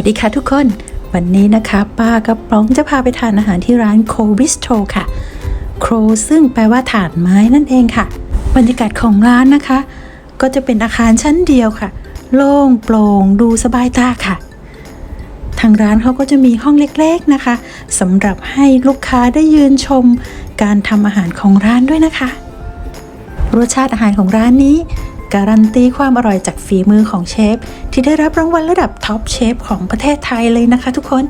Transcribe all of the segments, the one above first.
วัสดีค่ะทุกคน วันนี้นะคะป้ากระป๋องจะพาไปทานอาหารที่ร้านโคบิสโ o ค่ะ โครซึ่งแปลว่าถาดไม้นั่นเองค่ะ บรรยากาศของร้านนะคะ ก็จะเป็นอาคารชั้นเดียวค่ะ โล่งโปร่งดูสบายตาค่ะ ทางร้านเขาก็จะมีห้องเล็กๆนะคะสำหรับให้ลูกค้าได้ยืนชม การทำอาหารของร้านด้วยนะคะ รสชาติอาหารของร้านนี้ การันตีความอร่อยจากฝีมือของเชฟ ที่ได้รับรางวัลระดับท็อปเชฟของประเทศไทยเลยนะคะทุกคน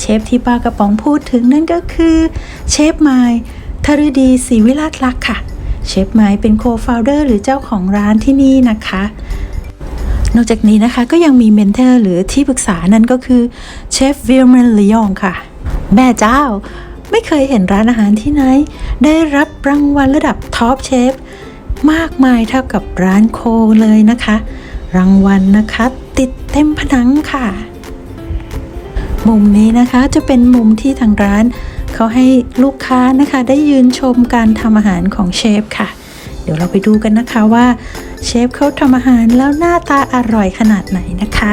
เชฟที่ปากระป๋องพูดถึงนั่นก็คือเชฟไมล์ธรดีศรีวิราชลักษ์ค่ะ เชฟไมล์เป็นโคฟาวเดอร์หรือเจ้าของร้านที่นี่นะคะ นอกจากนี้นะคะก็ยังมีเมนเทอร์หรือที่ปรึกษานั่นก็คือเชฟวิลเมนลียงค่ะ แม่เจ้าไม่เคยเห็นร้านอาหารที่ไหน ได้รับรางวัลระดับท็อปเชฟ มากมายเท่ากับร้านโคเลยนะคะ รางวัลนะคะ ติดเต็มผนังค่ะ มุมนี้นะคะจะเป็นมุมที่ทางร้าน เขาให้ลูกค้านะคะได้ยืนชมการทำอาหารของเชฟค่ะ เดี๋ยวเราไปดูกันนะคะว่าเชฟเขาทำอาหารแล้วหน้าตาอร่อยขนาดไหนนะคะ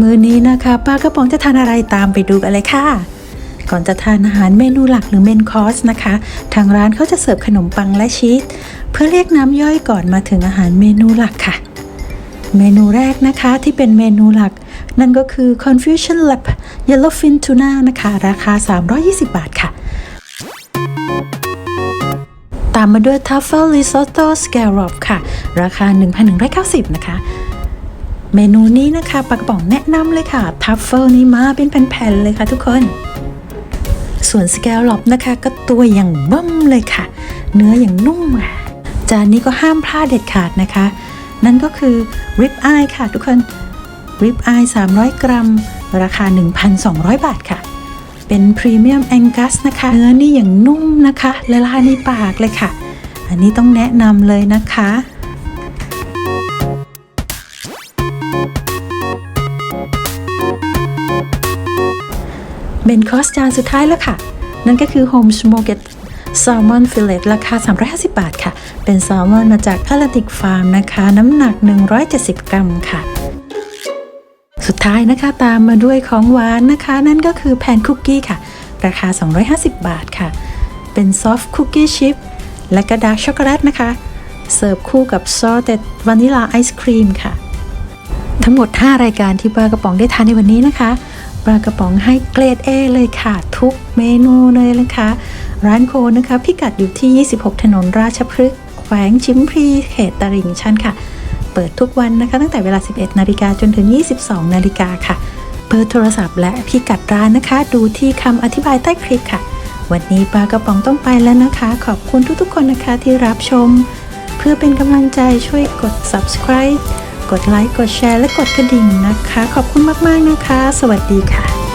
มือนี้นะคะป้ากระป๋องจะทานอะไรตามไปดูกันเลยค่ะ ก่อนจะทานอาหารเมนูหลักหรือเมนคอร์สนะคะ ทางร้านเขาจะเสิร์ฟขนมปังและชีสเพื่อเรียกน้ำย่อยก่อนมาถึงอาหารเมนูหลักค่ะ เมนูแรกนะคะที่เป็นเมนูหลัก นั่นก็คือ Confusion Lab Yellowfin Tuna นะคะ ราคา 320 บาทค่ะ ตามมาด้วย Truffle Risotto Scallop ค่ะ ราคา 1,190 นะคะ เมนูนี้นะคะปากระป๋องแนะนำเลยค่ะ ทัฟเฟิลนี้มาเป็นแผ่นๆเลยค่ะทุกคน ส่วนสแกลล็อปนะคะ ก็ตัวอย่างเบิ่มเลยค่ะ เนื้ออย่างนุ่มค่ะจานนี้ก็ห้ามพลาดเด็ดขาดนะคะ นั่นก็คือริบอายค่ะทุกคนริบอาย 300 กรัม ราคา 1,200 บาทค่ะ เป็นพรีเมียมแองกัสนะคะ เนื้อนี่อย่างนุ่มนะคะละลายในปากเลยค่ะ อันนี้ต้องแนะนำเลยนะคะ คอร์สจานสุดท้ายแล้วค่ะ นั่นก็คือ Home Smoked Salmon Fillet ราคา 350 บาทค่ะ เป็นแซลมอนมาจาก Atlantic Farm นะคะ น้ำหนัก 170 กรัมค่ะสุดท้ายนะคะตามมาด้วยของหวานนะคะ นั่นก็คือแพนคุกกี้ค่ะ ราคา 250 บาทค่ะ เป็นซอฟต์คุกกี้ชิพและก็ดาร์กช็อกโกแลตนะคะ เสิร์ฟคู่กับซอสเต็ดวานิลาไอศครีมค่ะ ทั้งหมด 5 รายการที่ปลากระป๋องได้ทานในวันนี้นะคะ ปลากระป๋องให้เกรด A เลยค่ะ ทุกเมนูเลยนะคะ ร้านโคนะคะ พิกัดอยู่ที่ 26 ถนนราชพฤกษ์แขวงชิมพลีเขตตลิ่งชันค่ะ เปิดทุกวันนะคะ ตั้งแต่เวลา 11 นาฬิกาจนถึง 22 นาฬิกาค่ะเบอร์โทรศัพท์และพิกัดร้านนะคะ ดูที่คำอธิบายใต้คลิปค่ะ วันนี้ปลากระป๋องต้องไปแล้วนะคะ ขอบคุณทุกๆคนนะคะที่รับชม เพื่อเป็นกำลังใจช่วยกด subscribe กดไลค์ กดแชร์ และกดกระดิ่งนะคะ ขอบคุณมาก ๆ นะคะ สวัสดีค่ะ